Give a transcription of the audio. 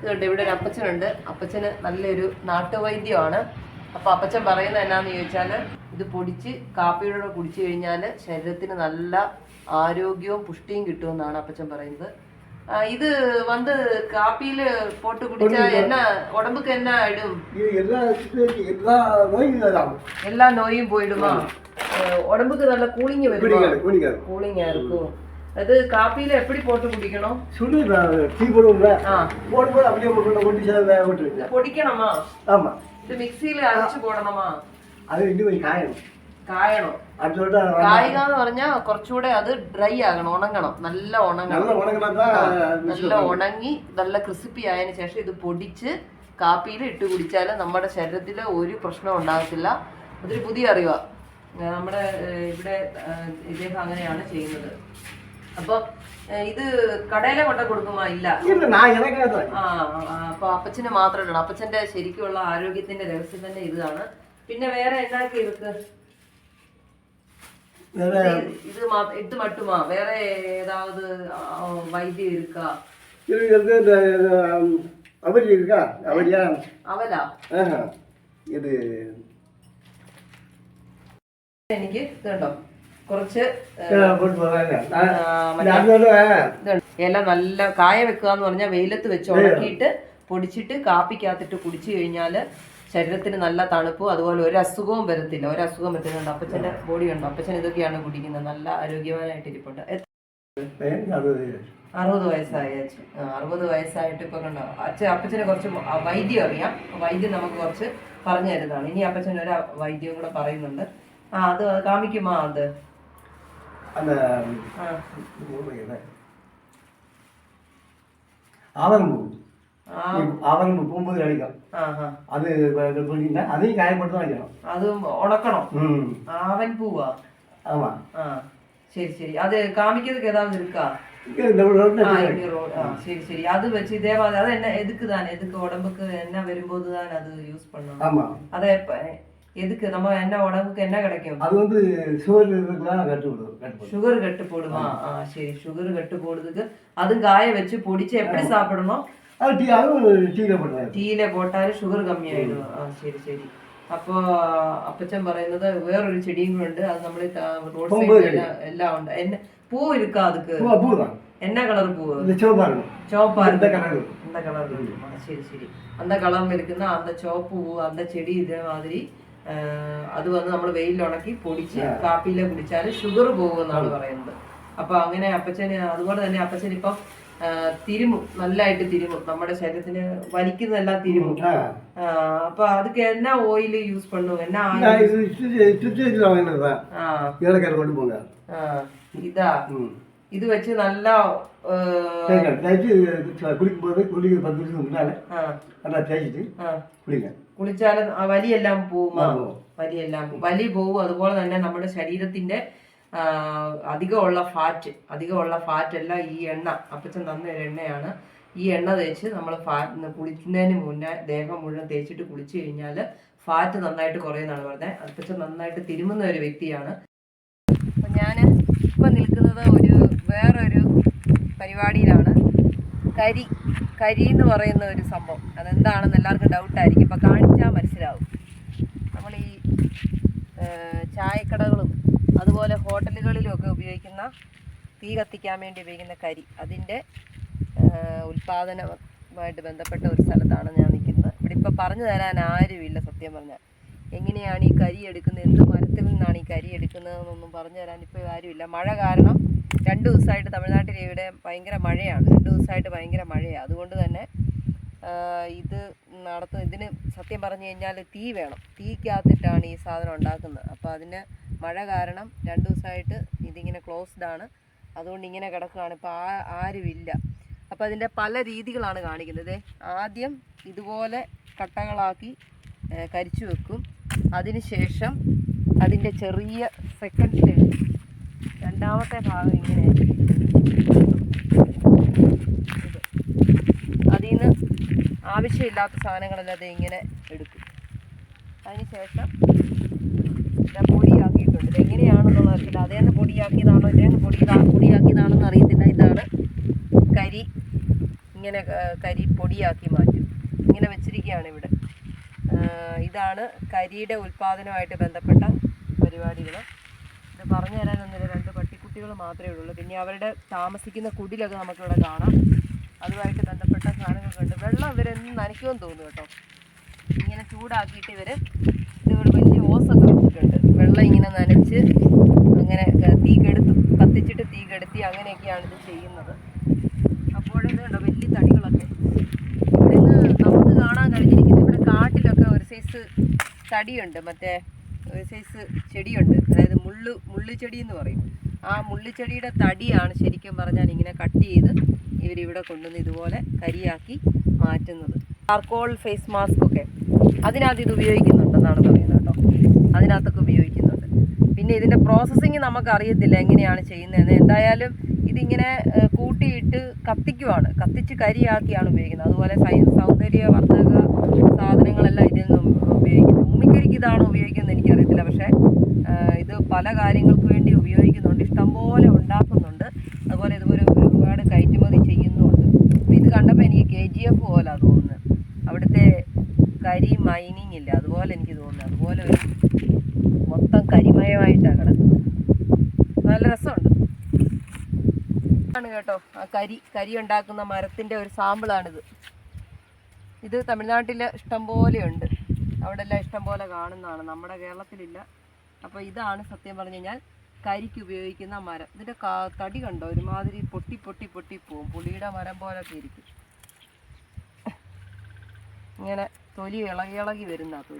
ഇതുണ്ട് ഇവിടെ ഒരു അപ്പച്ചനുണ്ട് അപ്പച്ചന് നല്ലൊരു നാട്ടുവൈദ്യമാണ് അപ്പൊ അപ്പച്ചൻ പറയുന്നത് എന്നാന്ന് ചോദിച്ചാൽ ഇത് പൊടിച്ച് കാപ്പിയുടെ കൂടെ കുടിച്ചു കഴിഞ്ഞാൽ ശരീരത്തിന് നല്ല ആരോഗ്യവും പുഷ്ടിയും കിട്ടുമെന്നാണ് അപ്പച്ചൻ പറയുന്നത് ആ, ഇത് വന്ന് കാപ്പിയില് போட்டு குடிச்சா என்ன உடம்புக்கு என்ன ஆயிடும் இது எல்லா எல்லா நோயும் இதாகும் எல்லா நோயும் போயிடுமா அஹ் உடம்புக்கு நல்ல கூலிங் வருமா குடிக்காது குடிக்காது கூலிங்கா இருக்கும் அது காப்பியில எப்படி போட்டு குடிக்கணும் சுடு டீ போடுவோம்ல போடும் போது போய் കായിക എന്ന് പറഞ്ഞാൽ കുറച്ചുകൂടെ അത് ഡ്രൈ ആകണം ഉണങ്ങണം. നല്ല ഉണങ്ങണം. നല്ല ഉണങ്ങി നല്ല ക്രിസ്പി ആയതിനു ശേഷം ഇത് പൊടിച്ച് കാപ്പിയിൽ ഇട്ട് കുടിച്ചാൽ നമ്മുടെ ശരീരത്തിൽ ഒരു പ്രശ്നം ഉണ്ടാകത്തില്ല. അതൊരു പുതിയ അറിവാ. നമ്മുടെ ഇവിടെ ഇദ്ദേഹം അങ്ങനെയാണ് ചെയ്യുന്നത്. അപ്പൊ ഇത് കടയിലെ കൊണ്ട കൊടുക്കുമ്പോ ഇല്ല. അപ്പൊ അപ്പച്ചന് മാത്രമേ ഉള്ളൂ. അപ്പച്ചന്റെ ശരിക്കുള്ള ആരോഗ്യത്തിന്റെ രഹസ്യം തന്നെ ഇതാണ്. പിന്നെ വേറെ എന്താക്കി ഇருக்கு ഇത് ഇത് മട്ടുമാ. വേറെ ഏതാവത് വൈദ്യം ഇരുക്ക? എനിക്ക് കേട്ടോ കുറച്ച് ഇല നല്ല കായ വെക്കുക എന്ന് പറഞ്ഞാൽ വെയിലത്ത് വെച്ച് ഉണക്കിയിട്ട് പൊടിച്ചിട്ട് കാപ്പിക്കകത്തിട്ട് കുടിച്ചു കഴിഞ്ഞാൽ ശരീരത്തിന് നല്ല തണുപ്പും അതുപോലെ ഒരു അസുഖവും വരത്തില്ല. ഒരു അസുഖം വരുന്നുണ്ട് അപ്പച്ചന്റെ ബോഡി ഉണ്ട്. അപ്പച്ചൻ ഇതൊക്കെയാണ് കുടിക്കുന്നത്. നല്ല ആരോഗ്യവാനായിട്ട് ഇരിപ്പുണ്ട്. അറുപത് വയസ്സായി അച്ഛൻ. അറുപത് വയസ്സായിട്ട് ഇപ്പൊ കണ്ടോ? അച്ഛൻ അപ്പച്ചനെ കുറച്ച് വൈദ്യം അറിയാം. വൈദ്യം നമുക്ക് കുറച്ച് പറഞ്ഞു തരുന്നതാണ്. ഇനി അപ്പച്ചൻ ഒരു വൈദ്യം കൂടെ പറയുന്നുണ്ട്. ആ അത് കാമിക്കുമാ അത്? அந்த ஆவரம்பூ ஆவரம்பூ பூம்புதில் அடிக்கும் அது அதையும் காயப்பட்டு தான் வைக்கணும். அது உணக்கணும் ஆவன் பூவா? ஆமாம் சரி சரி. அது காமிக்கிறதுக்கு ஏதாவது இருக்கா? சரி சரி. அது வச்சு தேவாத என்ன எதுக்கு தான் எதுக்கு உடம்புக்கு என்ன வரும்போது தான் அது யூஸ் பண்ணணும்? அதை எதுக்கு நம்ம என்ன உடம்புக்கு என்ன கிடைக்கும் அது வந்து சுவர் இதுக்கெல்லாம் கட்டு விடுவோம் கட்டு சுகர் கட்டு போடுமா ஆ சரி சுகர் கட்டு போடுறதுக்கு அதுவும் காய வச்சு பொடிச்சு எப்படி சாப்பிடணும் அது டீ அதுவும் டீயில் போட்டுருவாங்க ടീയിലെ പോട്ടാല് ഷുഗർ കമ്മിയായിടും ആ ശരി ശരി അപ്പോ അപ്പച്ചൻ പറയുന്നത് വേറൊരു ചെടിയും കൂടെ ഉണ്ട് അത് നമ്മൾ റോഡ് പൂമ്പ് സൈഡിൽ എല്ലാം ഉണ്ട് എന്നെ பூ இருக்கா அதுக்கு பூ பூ தான் என்ன கலர் பூ இந்த சிவப்பாக இருக்கும் சிவப்பா இந்த இருக்கு கலர் அந்த கலர் இருக்குமா சரி சரி அந்த கலர்ல இருக்குன்னா அந்த சிவப்பு பூ அந்த செடி இதே மாதிரி ആഹ്, അത് വന്ന് നമ്മൾ വെയിലിൽ ഉണക്കി പൊടിച്ച് കാപ്പിയിലെ കുടിച്ചാൽ ഷുഗർ പോകുമെന്നാണ് പറയുന്നത് അപ്പൊ അങ്ങനെ അപ്പച്ചന് അതുപോലെ തന്നെ അപ്പച്ചൻ ഇപ്പം ആഹ്, തിരുമും നല്ലതായിട്ട് തിരുമും നമ്മുടെ ശരീരത്തിന് വലിക്കുന്നതെല്ലാം തിരുമും ஆ ஆஹ் அப்ப அதுக்கு என்ன ஆயில் யூஸ் பண்ணுவோம் என்ன நான் ஆயில் இது சுற்றி சுற்றி வாங்கினது தான் ஏலக்காய் கொண்டு போங்க இதா ம் இது வச்சு நல்லா ஆஹ், தேய்க்க தேய்ச்சி குளிக்கும்போது குளிக்கிற பத்து நிமிஷம் முன்னால ஆஹ், நல்லா தேய்ச்சிட்டு ആഹ്. குளிங்க കുളിച്ചാലും ആ വലിയെല്ലാം പോവും. വലിയെല്ലാം. വലി പോവും. അതുപോലെ തന്നെ നമ്മുടെ ശരീരത്തിന്റെ അധികമുള്ള ഫാറ്റ് അധികമുള്ള ഫാറ്റ് എല്ലാം ഈ എണ്ണ അപ്പച്ചൻ തന്ന ഒരു എണ്ണയാണ്. ഈ എണ്ണ തേച്ച് നമ്മൾ ഫാറ്റ് കുളിക്കുന്നതിന് മുന്നേ ദേഹം മുഴുവൻ തേച്ചിട്ട് കുളിച്ചു കഴിഞ്ഞാൽ ഫാറ്റ് നന്നായിട്ട് കുറയുന്നതാണ് പറഞ്ഞത് അപ്പച്ചൻ നന്നായിട്ട് തിരുമുന്ന ഒരു വ്യക്തിയാണ്. ഞാൻ ഇപ്പം നിൽക്കുന്നത് ഒരു വേറൊരു പരിപാടിയിലാണ്. കരി. കരി എന്ന് പറയുന്ന ഒരു സംഭവം. അതെന്താണെന്ന് എല്ലാവർക്കും ഡൗട്ടായിരിക്കും ഇപ്പം കാണിച്ചാൽ മനസ്സിലാവും. നമ്മൾ ഈ ചായക്കടകളും അതുപോലെ ഹോട്ടലുകളിലും ഒക്കെ ഉപയോഗിക്കുന്ന തീ കത്തിക്കാൻ വേണ്ടി ഉപയോഗിക്കുന്ന കരി. അതിന്റെ ഉൽപ്പാദനവുമായിട്ട് ബന്ധപ്പെട്ട ഒരു സ്ഥലത്താണ് ഞാൻ നിൽക്കുന്നത്. ഇവിടെ ഇപ്പോൾ പറഞ്ഞു തരാൻ ആരുമില്ല സത്യം പറഞ്ഞാൽ. എങ്ങനെയാണ് ഈ കരി എടുക്കുന്നത്? എന്ത് മരത്തിൽ നിന്നാണ് ഈ കരി എടുക്കുന്നതെന്നൊന്നും പറഞ്ഞു തരാൻ ഇപ്പോൾ ആരുമില്ല. മഴ കാരണം രണ്ട് ദിവസമായിട്ട് തമിഴ്നാട്ടിൽ ഇവിടെ ഭയങ്കര മഴയാണ്. രണ്ട് ദിവസമായിട്ട് ഭയങ്കര മഴയാണ് അതുകൊണ്ട് തന്നെ ഇത് നടത്തും ഇതിന് സത്യം പറഞ്ഞു കഴിഞ്ഞാൽ തീ വേണം. തീക്കകത്തിട്ടാണ് ഈ സാധനം ഉണ്ടാക്കുന്നത്. അപ്പോൾ അതിന് മഴ കാരണം രണ്ട് ദിവസമായിട്ട് ഇതിങ്ങനെ ക്ലോസ്ഡ് ആണ്. അതുകൊണ്ട് ഇങ്ങനെ കിടക്കുകയാണ്. ഇപ്പോൾ ആ ആരുമില്ല. അപ്പോൾ അതിന്റെ പല രീതികളാണ് കാണിക്കുന്നത്. ആദ്യം ഇതുപോലെ കട്ടകളാക്കി കരിച്ചു വെക്കും. അതിനുശേഷം അതിന്റെ ചെറിയ സെക്കൻഡ് സ്റ്റേജ് രണ്ടാമത്തെ ഭാഗം ഇങ്ങനെ അതിൽ നിന്ന് ആവശ്യമില്ലാത്ത സാധനങ്ങളെല്ലാം അത് ഇങ്ങനെ എടുക്കും. അതിനുശേഷം ഇതാ പൊടിയാക്കിയിട്ടുണ്ട്. എങ്ങനെയാണെന്നുള്ള അറിയില്ല അതേ തന്നെ പൊടിയാക്കിയതാണോ ഇതേ പൊടി പൊടിയാക്കിയതാണെന്ന് അറിയത്തില്ല. ഇതാണ് കരി ഇങ്ങനെ കരി പൊടിയാക്കി മാറ്റും. ഇങ്ങനെ വെച്ചിരിക്കുകയാണ് ഇവിടെ. ഇതാണ് കരിയുടെ ഉൽപ്പാദനവുമായിട്ട് ബന്ധപ്പെട്ട പരിപാടികൾ. ഇത് പറഞ്ഞു തരാനൊന്നുമില്ല രണ്ട് പട്ടിക്കുട്ടികൾ മാത്രമേ ഉള്ളൂ. പിന്നെ അവരുടെ താമസിക്കുന്ന കുടിലൊക്കെ നമുക്കിവിടെ കാണാം. അതുമായിട്ട് ബന്ധപ്പെട്ട സാധനങ്ങളൊക്കെ വെള്ളം ഇവരെന്നും നനയ്ക്കുമെന്ന് തോന്നുന്നു കേട്ടോ. ഇങ്ങനെ ചൂടാക്കിയിട്ട് ഇവർ ഇതുപോലെ വലിയ ഓസൊക്കെ വെച്ചിട്ടുണ്ട്. വെള്ളം ഇങ്ങനെ നനച്ച് അങ്ങനെ തീ കെടുത്ത് കത്തിച്ചിട്ട് തീ കെടുത്തി അങ്ങനെയൊക്കെയാണ് ഇത് ചെയ്യുന്നത്. കണ്ടോ വലിയ തടികളൊക്കെ ഇവിടെ നിന്ന് നമുക്ക് കാണാൻ കഴിഞ്ഞിരിക്കുന്നത് ഇവിടെ കാട്ടിലൊക്കെ ഒരു സൈസ് തടിയുണ്ട് മറ്റേ ഒരു സൈസ് ചെടിയുണ്ട്. അതായത് മുള്ളു മുള്ളിച്ചെടി എന്ന് പറയും. ആ മുള്ളിച്ചെടിയുടെ തടിയാണ് ശരിക്കും പറഞ്ഞാൽ ഇങ്ങനെ കട്ട് ചെയ്ത് ഇവരിവിടെ കൊണ്ടുവന്ന് ഇതുപോലെ കരിയാക്കി മാറ്റുന്നത്. ചാർക്കോൾ ഫേസ് മാസ്ക് ഒക്കെ. അതിനകത്ത് ഇത് ഉപയോഗിക്കുന്നുണ്ടെന്നാണ് പറയുന്നത് കേട്ടോ. അതിനകത്തൊക്കെ ഉപയോഗിക്കുന്നുണ്ട്. പിന്നെ ഇതിന്റെ പ്രോസസ്സിങ് നമുക്ക് അറിയത്തില്ല എങ്ങനെയാണ് ചെയ്യുന്നതെന്ന്. എന്തായാലും ഇതിങ്ങനെ കൂട്ടിയിട്ട് കത്തിക്കുവാണ്. കത്തിച്ച് കരിയാക്കിയാണ് ഉപയോഗിക്കുന്നത്. അതുപോലെ സൗന്ദര്യവർദ്ധക സാധനങ്ങളെല്ലാം ഇതിൽ നിന്നും ഉപയോഗിക്കുന്നത് ഇതാണ് ഉപയോഗിക്കുന്നത് എനിക്കറിയത്തില്ല. പക്ഷേ ഇത് പല കാര്യങ്ങൾക്ക് വേണ്ടി ഉപയോഗിക്കുന്നുണ്ട്. ഇഷ്ടംപോലെ ഉണ്ടാക്കുന്നുണ്ട്. അതുപോലെ ഇതുപോലെ ഒരുപാട് കയറ്റുമതി ചെയ്യുന്നുമുണ്ട് അപ്പോൾ ഇത് കണ്ടപ്പോൾ എനിക്ക് കെ ജി എഫ് പോലെ തോന്നുന്നത്. അവിടുത്തെ കരി മൈനിങ് ഇല്ല അതുപോലെ എനിക്ക് തോന്നുന്നു അതുപോലെ ഒരു മൊത്തം കരിമയമായിട്ടാണ് കിടക്കുന്നത്. നല്ല രസമുണ്ട്. ആണ് കേട്ടോ ആ കരി കരി ഉണ്ടാക്കുന്ന മരത്തിന്റെ ഒരു സാമ്പിളാണിത്. ഇത് തമിഴ്നാട്ടിൽ ഇഷ്ടം പോലെയുണ്ട് അവിടെ എല്ലാം ഇഷ്ടം പോലെ കാണുന്നതാണ്. നമ്മുടെ കേരളത്തിലില്ല. അപ്പോൾ ഇതാണ് സത്യം പറഞ്ഞു കഴിഞ്ഞാൽ കരിക്ക് ഉപയോഗിക്കുന്ന മരം. ഇതിന്റെ തടി കണ്ടോ? ഒരുമാതിരി പൊട്ടി പൊട്ടി പൊട്ടി പോവും. പുളിയുടെ മരം പോലൊക്കെ ഇരിക്കും. ഇങ്ങനെ തൊലി ഇളകി ഇളകി വരുന്ന